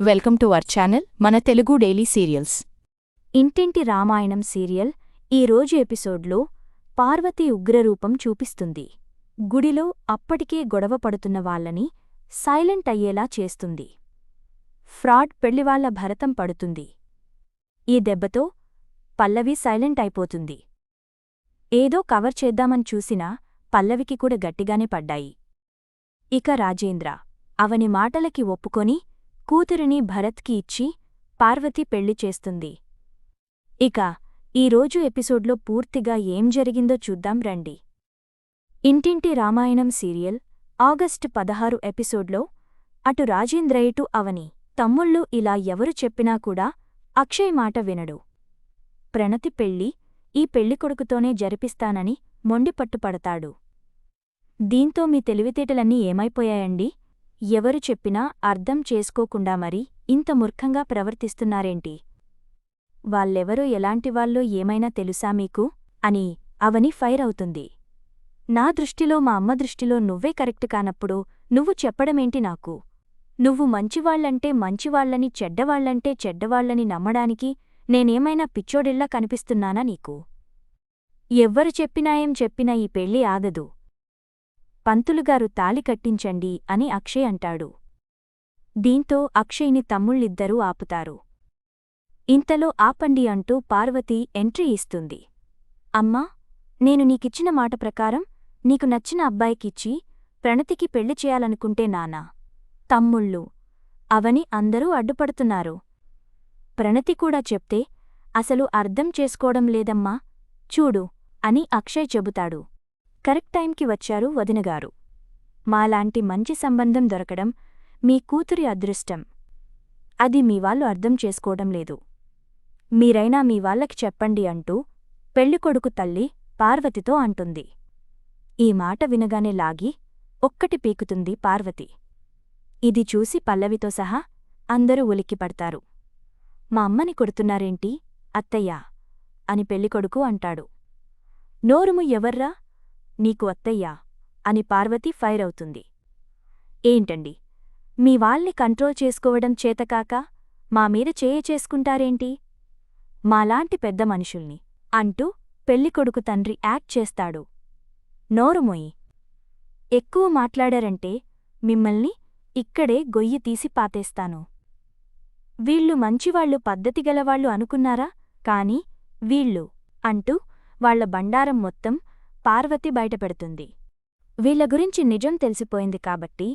Welcome to our channel మన Telugu daily serials. ఇంటింటి Ramayanam serial ఈరోజు ఎపిసోడ్లో పార్వతి ఉగ్రరూపం చూపిస్తుంది. గుడిలో అప్పటికే గొడవ పడుతున్న వాళ్ళని సైలెంట్ అయ్యేలా చేస్తుంది. ఫ్రాడ్ పెళ్ళివాళ్ళ భరతం పడుతుంది. ఈ దెబ్బతో పల్లవి సైలెంట్ అయిపోతుంది. ఏదో కవర్ చేద్దామని చూసినా పల్లవికి కూడా గట్టిగానే పడ్డాయి. ఇక రాజేంద్ర అవని మాటలకి ఒప్పుకొని కూతురిని భరత్కి ఇచ్చి పార్వతి పెళ్ళి చేస్తుంది. ఇక ఈరోజు ఎపిసోడ్లో పూర్తిగా ఏం జరిగిందో చూద్దాం రండి. ఇంటింటి రామాయణం సీరియల్ ఆగస్టు పదహారు ఎపిసోడ్లో అటు రాజేంద్ర ఇటు అవని తమ్ముళ్ళు ఇలా ఎవరు చెప్పినా కూడా అక్షయ్ మాట వినడు. ప్రణతి పెళ్ళి ఈ పెళ్ళికొడుకుతోనే జరిపిస్తానని మొండిపట్టుపడతాడు. దీంతో మీ తెలివితేటలన్నీ ఏమైపోయాయండి? ఎవరు చెప్పినా అర్థం చేసుకోకుండా మరి ఇంత మూర్ఖంగా ప్రవర్తిస్తున్నారేంటి? వాళ్ళెవరో ఎలాంటివాళ్ళో ఏమైనా తెలుసా మీకు? అని అవని ఫైర్ అవుతుంది. నా దృష్టిలో మా అమ్మ దృష్టిలో నువ్వే కరెక్ట్ కానప్పుడు నువ్వు చెప్పడమేంటి నాకు? నువ్వు మంచివాళ్ళంటే మంచివాళ్ళని చెడ్డవాళ్ళంటే చెడ్డవాళ్ళని నమ్మడానికి నేనేమైనా పిచ్చోడిల్లా కనిపిస్తున్నానా నీకు? ఎవ్వరు చెప్పినా ఏం చెప్పినా ఈ పెళ్ళి ఆగదు. పంతులుగారు తాళి కట్టించండి అని అక్షయ్ అంటాడు. దీంతో అక్షయ్ని తమ్ముళ్ళిద్దరూ ఆపుతారు. ఇంతలో ఆపండి అంటూ పార్వతి ఎంట్రీ ఇస్తుంది. అమ్మా నేను నీకిచ్చిన మాట ప్రకారం నీకు నచ్చిన అబ్బాయికిచ్చి ప్రణతికి పెళ్ళి చేయాలనుకుంటే నానా? తమ్ముళ్ళు అవని అందరూ అడ్డుపడుతున్నారు. ప్రణతి కూడా చెప్తే అసలు అర్థం చేసుకోవడం లేదమ్మా చూడు అని అక్షయ్ చెబుతాడు. కరెక్ట్ టైంకి వచ్చారు వదినగారు మాలాంటి మంచి సంబంధం దొరకడం మీ కూతురి అదృష్టం. అది మీ వాళ్ళు అర్థం చేసుకోవడం లేదు. మీరైనా మీ వాళ్ళకి చెప్పండి అంటూ పెళ్ళికొడుకు తల్లి పార్వతితో అంటుంది. ఈ మాట వినగానే లాగి ఒక్కటి పీకుతుంది పార్వతి. ఇది చూసి పల్లవితో సహా అందరూ ఉలిక్కిపడతారు మా అమ్మని కొడుతున్నారేంటి? అత్తయ్యా అని పెళ్ళికొడుకు అంటాడు. నోరుము ఎవర్రా? నీకు అత్తయ్యా అని పార్వతి ఫైర్ అవుతుంది. ఏంటండి? మీ వాళ్ళని కంట్రోల్ చేసుకోవడం చేతకాక మా మీద చేయ చేసుకుంటారేంటి? మాలాంటి పెద్ద మనుషుల్ని అంటూ పెళ్ళికొడుకు తండ్రి యాక్ట్ చేస్తాడు. నోరుమొయి ఎక్కువ మాట్లాడారంటే మిమ్మల్ని ఇక్కడే గొయ్యి తీసి పాతేస్తాను. వీళ్ళు మంచివాళ్ళు పద్ధతిగలవాళ్ళు అనుకున్నారా? కాని వీళ్ళు అంటూ వాళ్ళ బండారం మొత్తం పార్వతి బయటపెడుతుంది. వీళ్ళ గురించి నిజం తెలిసిపోయింది కాబట్టి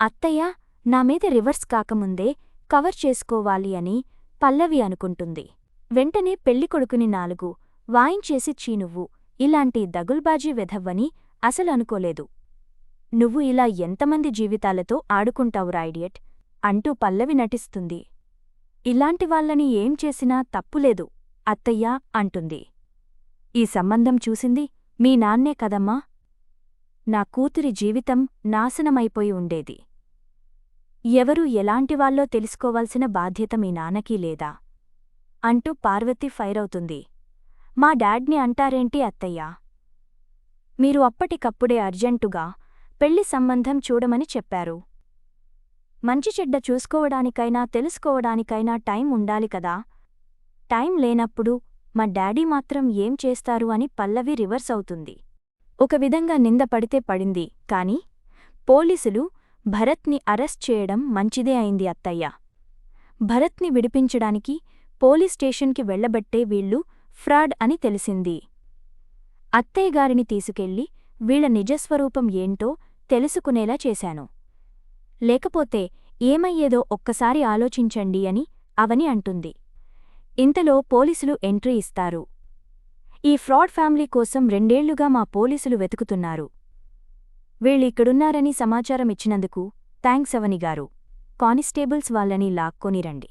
అత్తయ్య నా మీద రివర్స్ కాకముందే కవర్ చేసుకోవాలి అని పల్లవి అనుకుంటుంది. వెంటనే పెళ్ళికొడుకుని నాలుగు వాయించేసి చీనువ్వు ఇలాంటి దగుల్బాజీ వెధవ్వని అసలు అనుకోలేదు. నువ్వు ఇలా ఎంతమంది జీవితాలతో ఆడుకుంటావు రాయిడియట్ అంటూ పల్లవి నటిస్తుంది. ఇలాంటి వాళ్ళని ఏం చేసినా తప్పులేదు అత్తయ్యా అంటుంది. ఈ సంబంధం చూసింది? మీ నాన్నే కదమ్మా. నా కూతురి జీవితం నాశనమైపోయి ఉండేది. ఎవరు ఎలాంటివాళ్ళో తెలుసుకోవాల్సిన బాధ్యత మీ నాన్నకీ లేదా? అంటూ పార్వతి ఫైరవుతుంది మా డాడ్ని అంటారేంటి అత్తయ్యా? మీరు అప్పటికప్పుడే అర్జెంటుగా పెళ్ళి సంబంధం చూడమని చెప్పారు. మంచి చెడ్డ చూసుకోవడానికైనా తెలుసుకోవడానికైనా టైం ఉండాలి కదా? టైం లేనప్పుడు మా డాడీ మాత్రం ఏం చేస్తారు అని పల్లవి రివర్స్ అవుతుంది. ఒక విధంగా నింద పడితే పడింది కాని పోలీసులు భరత్ని అరెస్ట్ చేయడం మంచిదే అయింది అత్తయ్య. భరత్ని విడిపించడానికి పోలీస్ స్టేషన్కి వెళ్ళబట్టే వీళ్ళు ఫ్రాడ్ అని తెలిసింది. అత్తయ్యగారిని తీసుకెళ్ళి వీళ్ళ నిజస్వరూపం ఏంటో తెలుసుకునేలా చేశాను. లేకపోతే ఏమయ్యేదో ఒక్కసారి ఆలోచించండి అని అవని అంటుంది. ఇంతలో పోలీసులు ఎంట్రీ ఇస్తారు. ఈ ఫ్రాడ్ ఫ్యామిలీ కోసం రెండేళ్ళుగా మా పోలీసులు వెతుకుతున్నారు. వీళ్ళిక్కడున్నారని సమాచారం ఇచ్చినందుకు థ్యాంక్స్ అవనిగారు కానిస్టేబుల్స్ వాళ్ళని లాక్కొని రండి.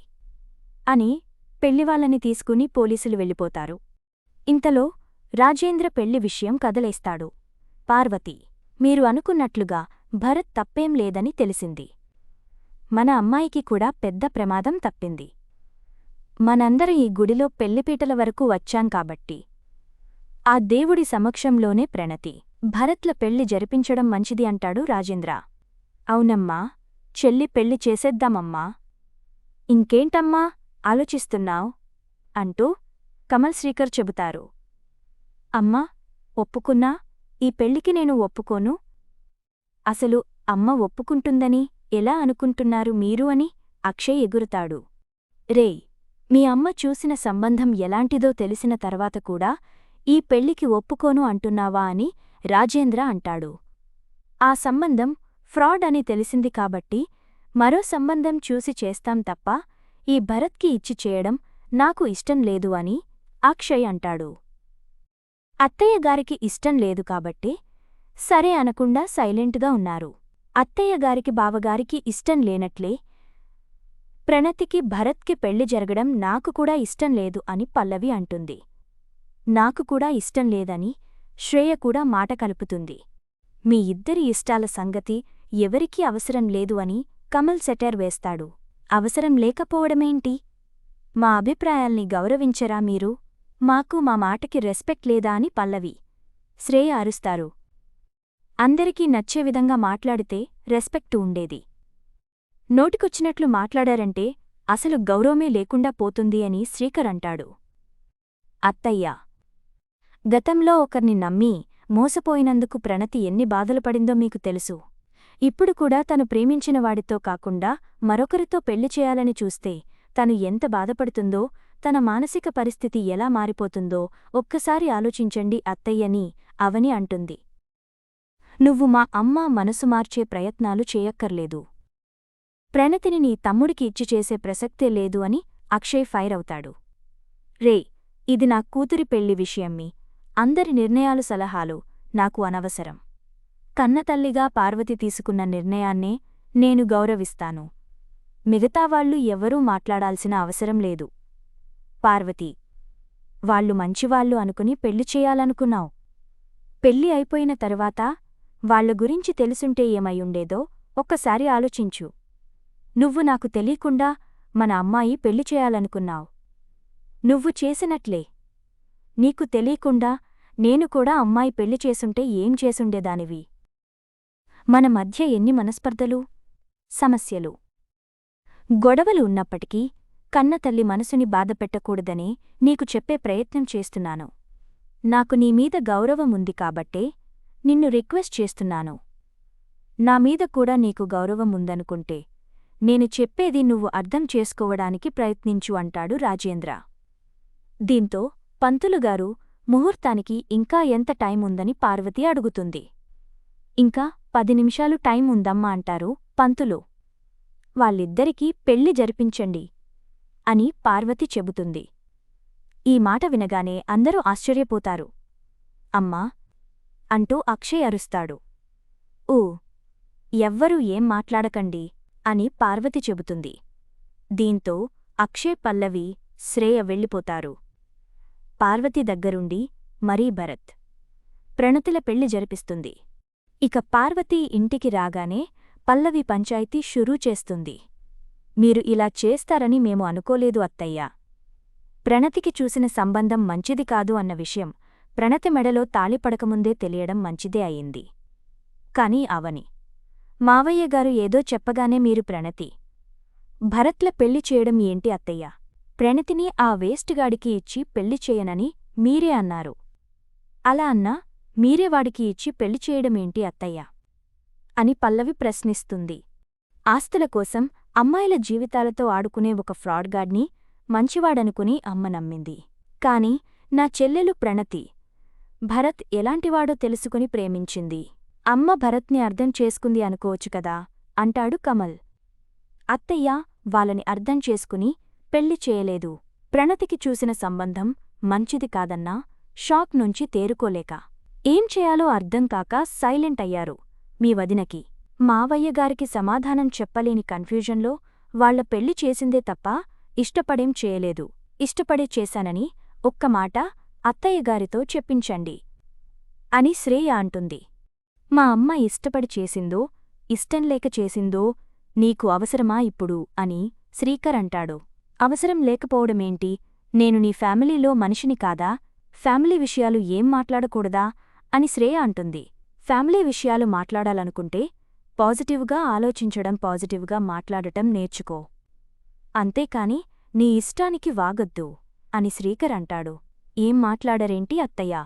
అని పెళ్ళివాళ్ళని తీసుకుని పోలీసులు వెళ్ళిపోతారు. ఇంతలో రాజేంద్ర పెళ్ళి విషయం కదలేస్తాడు. పార్వతి మీరు అనుకున్నట్లుగా భరత్ తప్పేం లేదని తెలిసింది. మన అమ్మాయికి కూడా పెద్ద ప్రమాదం తప్పింది. మనందరం ఈ గుడిలో పెళ్ళిపీటల వరకు వచ్చాం కాబట్టి. ఆ దేవుడి సమక్షంలోనే ప్రణతి. భరత్ల పెళ్ళి జరిపించడం మంచిది అంటాడు రాజేంద్ర. అవునమ్మా చెల్లి పెళ్ళి చేసేద్దామమ్మా. ఇంకేంటమ్మా ఆలోచిస్తున్నావ్? అంటూ కమల్ శ్రీకర్ చెబుతారు. అమ్మా ఒప్పుకున్నా? ఈ పెళ్ళికి నేను ఒప్పుకోను? అసలు అమ్మ ఒప్పుకుంటుందని ఎలా అనుకుంటున్నారు మీరు అని అక్షయ్ ఎగురుతాడు. రేయ్ మీ అమ్మ చూసిన సంబంధం ఎలాంటిదో తెలిసిన తర్వాత కూడా ఈ పెళ్ళికి ఒప్పుకోను అంటున్నావా అని రాజేంద్ర అంటాడు. ఆ సంబంధం ఫ్రాడ్ అని తెలిసింది కాబట్టి మరో సంబంధం చూసి చేస్తాం తప్ప ఈ భరత్కి ఇచ్చి చేయడం నాకు ఇష్టం లేదు అని అక్షయ్ అంటాడు. అత్తయ్య గారికి ఇష్టం లేదు కాబట్టి సరే అనకుండా సైలెంట్గా ఉన్నారు. అత్తయ్య గారికి బావగారికి ఇష్టం లేనట్లే ప్రణతికి భరత్కి పెళ్ళి జరగడం నాకు కూడా ఇష్టం లేదు అని పల్లవి అంటుంది. నాకు కూడా ఇష్టం లేదని శ్రేయ కూడా మాట కలుపుతుంది. మీ ఇద్దరి ఇష్టాల సంగతి ఎవరికీ అవసరం లేదు అని కమల్ సెటర్ వేస్తాడు. అవసరం లేకపోవడమేంటి? మా అభిప్రాయాల్ని గౌరవించరా మీరు? మాకు మా మాటకి రెస్పెక్ట్ లేదా అని పల్లవి శ్రేయ అరుస్తారు. అందరికీ నచ్చే విధంగా మాట్లాడితే రెస్పెక్టు ఉండేది. నోటికొచ్చినట్లు మాట్లాడారంటే అసలు గౌరవమే లేకుండా పోతుంది అని శ్రీకర్ అంటాడు. అత్తయ్య! గతంలో ఒకర్ని నమ్మి మోసపోయినందుకు ప్రణతి ఎన్ని బాధలు పడిందో మీకు తెలుసు. ఇప్పుడు కూడా తను ప్రేమించిన వాడితో కాకుండా మరొకరితో పెళ్ళి చేయాలని చూస్తే తను ఎంత బాధపడుతుందో తన మానసిక పరిస్థితి ఎలా మారిపోతుందో ఒక్కసారి ఆలోచించండి అత్తయ్యని అవని అంటుంది. నువ్వు మా అమ్మ మనసు మార్చే ప్రయత్నాలు చేయక్కర్లేదు. ప్రణతిని నీ తమ్ముడికి ఇచ్చి చేసే ప్రసక్తే లేదు అని అక్షయ్ ఫైర్ అవుతాడు. రే ఇది నా కూతురి పెళ్ళి విషయమ్మి. అందరి నిర్ణయాలు సలహాలు నాకు అనవసరం. కన్నతల్లిగా పార్వతి తీసుకున్న నిర్ణయాన్నే నేను గౌరవిస్తాను. మిగతావాళ్ళు ఎవరూ మాట్లాడాల్సిన అవసరం లేదు. పార్వతి వాళ్ళు మంచివాళ్ళు అనుకుని పెళ్ళి చేయాలనుకున్నావు. పెళ్ళి అయిపోయిన తరువాత వాళ్ళ గురించి తెలుసుంటే ఏమయ్యుండేదో ఒక్కసారి ఆలోచించు. నువ్వు నాకు తెలియకుండా మన అమ్మాయి పెళ్ళి చేయాలనుకున్నావు. నువ్వు చేసినట్లే. నీకు తెలియకుండా నేను కూడా అమ్మాయి పెళ్ళి చేసుంటే ఏం చేసుండేదానివి? మన మధ్య ఎన్ని మనస్పర్ధలు సమస్యలు. గొడవలు ఉన్నప్పటికీ కన్నతల్లి మనసుని బాధపెట్టకూడదనే నీకు చెప్పే ప్రయత్నం చేస్తున్నాను. నాకు నీమీద గౌరవం ఉంది కాబట్టే నిన్ను రిక్వెస్ట్ చేస్తున్నాను. నా మీద కూడా నీకు గౌరవం ఉందనుకుంటే నేను చెప్పేది నువ్వు అర్థం చేసుకోవడానికి ప్రయత్నించు అంటాడు రాజేంద్ర. దీంతో పంతులుగారు ముహూర్తానికి ఇంకా ఎంత టైం ఉందని పార్వతి అడుగుతుంది. ఇంకా పది నిమిషాలు టైం ఉందమ్మా అంటారు పంతులు. వాళ్ళిద్దరికీ పెళ్ళి జరిపించండి అని పార్వతి చెబుతుంది. ఈ మాట వినగానే అందరూ ఆశ్చర్యపోతారు. అమ్మా! అంటూ అక్షయ్ అరుస్తాడు. ఊ! ఎవ్వరూ ఏం మాట్లాడకండి. అని పార్వతి చెబుతుంది. దీంతో అక్షయ్ పల్లవి శ్రేయ వెళ్ళిపోతారు. పార్వతి దగ్గరుండి మరీ భరత్. ప్రణతిల పెళ్ళి జరిపిస్తుంది. ఇక పార్వతి ఇంటికి రాగానే పల్లవి పంచాయతీ షురూ చేస్తుంది. మీరు ఇలా చేస్తారని మేము అనుకోలేదు అత్తయ్యా. ప్రణతికి చూసిన సంబంధం మంచిది కాదు అన్న విషయం ప్రణతి మెడలో తాళిపడకముందే తెలియడం మంచిదే అయింది. కాని అవని మావయ్య గారు ఏదో చెప్పగానే మీరు ప్రణతి. భరత్ల పెళ్ళి చేయడం ఏంటి అత్తయ్య? ప్రణతిని ఆ వేస్ట్గాడికి ఇచ్చి పెళ్ళి చేయనని మీరే అన్నారు. అలా అన్నా మీరే వాడికి ఇచ్చి పెళ్ళి చేయడమేంటి అత్తయ్య? అని పల్లవి ప్రశ్నిస్తుంది. ఆస్తుల కోసం అమ్మాయిల జీవితాలతో ఆడుకునే ఒక ఫ్రాడ్గాడ్ని మంచివాడనుకుని అమ్మ నమ్మింది. కాని నా చెల్లెలు ప్రణతి. భరత్ ఎలాంటివాడో తెలుసుకుని ప్రేమించింది. అమ్మ భరత్ని అర్థం చేసుకుంది అనుకోవచ్చు కదా అంటాడు కమల్. అత్తయ్య వాళ్ళని అర్థం చేసుకుని పెళ్ళి చేయలేదు. ప్రణతికి చూసిన సంబంధం మంచిది కాదన్నా షాక్ నుంచి తేరుకోలేక. ఏం చేయాలో అర్థం కాక సైలెంట్ అయ్యారు మీ వదినకి. మావయ్యగారికి సమాధానం చెప్పలేని కన్ఫ్యూజన్లో వాళ్ళ పెళ్ళి చేసిందే తప్ప ఇష్టపడేం చేయలేదు. ఇష్టపడే చేశానని ఒక్క మాట అత్తయ్యగారితో చెప్పించండి అని శ్రేయ అంటుంది. మా అమ్మ ఇష్టపడి చేసిందో ఇష్టంలేక చేసిందో నీకు అవసరమా ఇప్పుడు? అని శ్రీకర్ అంటాడు. అవసరం లేకపోవడమేంటి? నేను నీ ఫ్యామిలీలో మనిషిని కాదా? ఫ్యామిలీ విషయాలు ఏం మాట్లాడకూడదా? అని శ్రేయ అంటుంది. ఫ్యామిలీ విషయాలు మాట్లాడాలనుకుంటే పాజిటివ్గా ఆలోచించడం పాజిటివ్గా మాట్లాడటం నేర్చుకో. అంతేకాని నీ ఇష్టానికి వాగొద్దు అని శ్రీకర్ అంటాడు. ఏం మాట్లాడరేంటి అత్తయ్య?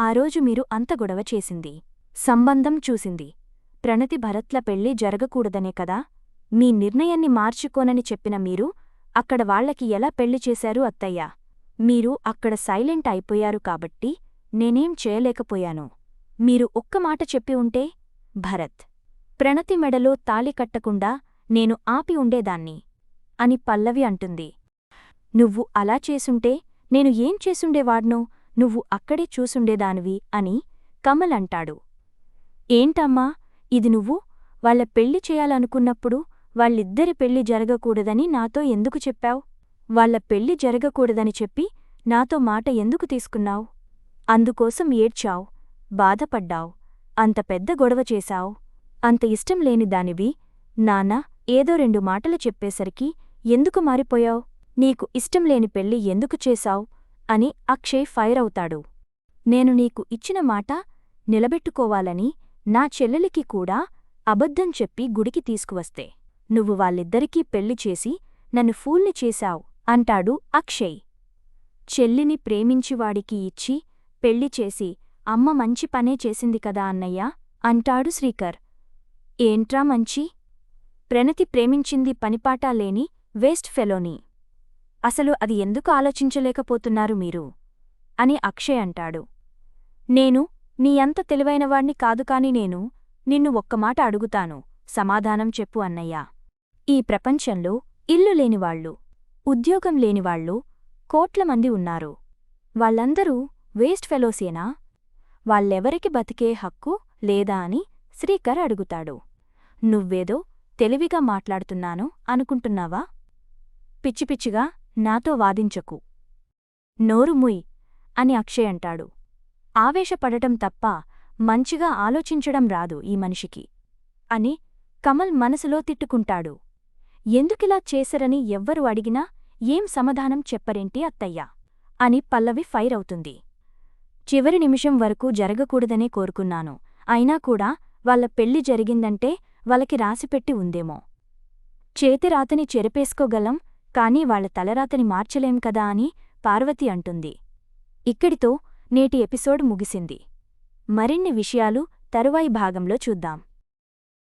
ఆ రోజు మీరు అంత గొడవ చేసింది. సంబంధం చూసింది. ప్రణతి భరత్ల పెళ్ళి జరగకూడదనే కదా? మీ నిర్ణయాన్ని మార్చుకోనని చెప్పిన మీరు అక్కడ వాళ్ళకి ఎలా పెళ్ళి చేశారు అత్తయ్యా? మీరు అక్కడ సైలెంట్ అయిపోయారు కాబట్టి నేనేం చేయలేకపోయాను. మీరు ఒక్క మాట చెప్పి ఉంటే? భరత్ ప్రణతి మెడలో తాళి కట్టకుండా నేను ఆపి ఉండేదాన్ని? అని పల్లవి అంటుంది. నువ్వు అలా చేసుంటే నేను ఏం చేసుండేవాడ్నో? నువ్వు అక్కడే చూసుండేదానివి అని కమల్ అంటాడు. ఏంటమ్మా? ఇది నువ్వు? వాళ్ళ పెళ్ళి చేయాలనుకున్నప్పుడు వాళ్ళిద్దరి పెళ్ళి జరగకూడదని నాతో ఎందుకు చెప్పావు? వాళ్ళ పెళ్ళి జరగకూడదని చెప్పి నాతో మాట ఎందుకు తీసుకున్నావు? అందుకోసం ఏడ్చావ్ బాధపడ్డావ్ అంత పెద్ద గొడవ చేశావు. అంత ఇష్టం లేని దానివి. నాన్న ఏదో రెండు మాటలు చెప్పేసరికి ఎందుకు మారిపోయావ్? నీకు ఇష్టం లేని పెళ్ళి ఎందుకు చేశావ్? అని అక్షయ్ ఫైర్ అవుతాడు. నేను నీకు ఇచ్చిన మాట నిలబెట్టుకోవాలని నా చెల్లెలికి కూడా అబద్ధం చెప్పి గుడికి తీసుకువస్తే. నువ్వు వాళ్ళిద్దరికీ పెళ్ళి చేసి నన్ను ఫూల్ని చేశావ్ అంటాడు అక్షయ్. చెల్లిని ప్రేమించివాడికి ఇచ్చి పెళ్ళి చేసి అమ్మ మంచి పనే చేసింది కదా అన్నయ్యా అంటాడు శ్రీకర్. ఏంట్రా మంచి? ప్రణతి ప్రేమించింది పనిపాటా లేని వేస్ట్ ఫెలోని. అసలు అది ఎందుకు ఆలోచించలేకపోతున్నారు మీరు? అని అక్షయ్ అంటాడు. నేను నీ అంత తెలివైనవాణ్ణి కాదు కాని నేను నిన్ను ఒక్కమాట అడుగుతాను. సమాధానం చెప్పు అన్నయ్యా. ఈ ప్రపంచంలో ఇల్లు లేనివాళ్ళు ఉద్యోగం లేనివాళ్ళు కోట్లమంది ఉన్నారు. వాళ్ళందరూ వేస్ట్ ఫెలోసేనా? వాళ్ళెవరికి బతికే హక్కు లేదా అని శ్రీకర్ అడుగుతాడు. నువ్వేదో తెలివిగా మాట్లాడుతున్నాను అనుకుంటున్నావా? పిచ్చిపిచ్చిగా నాతో వాదించకు. నోరు ముయ్ అని అక్షయ్ అంటాడు. ఆవేశపడటం తప్ప మంచిగా ఆలోచించడం రాదు ఈ మనిషికి. అని కమల్ మనసులో తిట్టుకుంటాడు. ఎందుకిలా చేసరని ఎవ్వరు అడిగినా ఏం సమాధానం చెప్పరేంటి అత్తయ్యా? అని పల్లవి ఫైర్ అవుతుంది. చివరి నిమిషం వరకు జరగకూడదనే కోరుకున్నాను. అయినా కూడా వాళ్ళ పెళ్ళి జరిగిందంటే వాళ్ళకి రాసిపెట్టి ఉందేమో. చేతిరాతని చెరిపేసుకోగలం కాని వాళ్ళ తలరాతని మార్చలేం కదా అని పార్వతి అంటుంది. ఇక్కడితో నేటి ఎపిసోడ్ ముగిసింది. మరిన్ని విషయాలు తరువాయి భాగంలో చూద్దాం.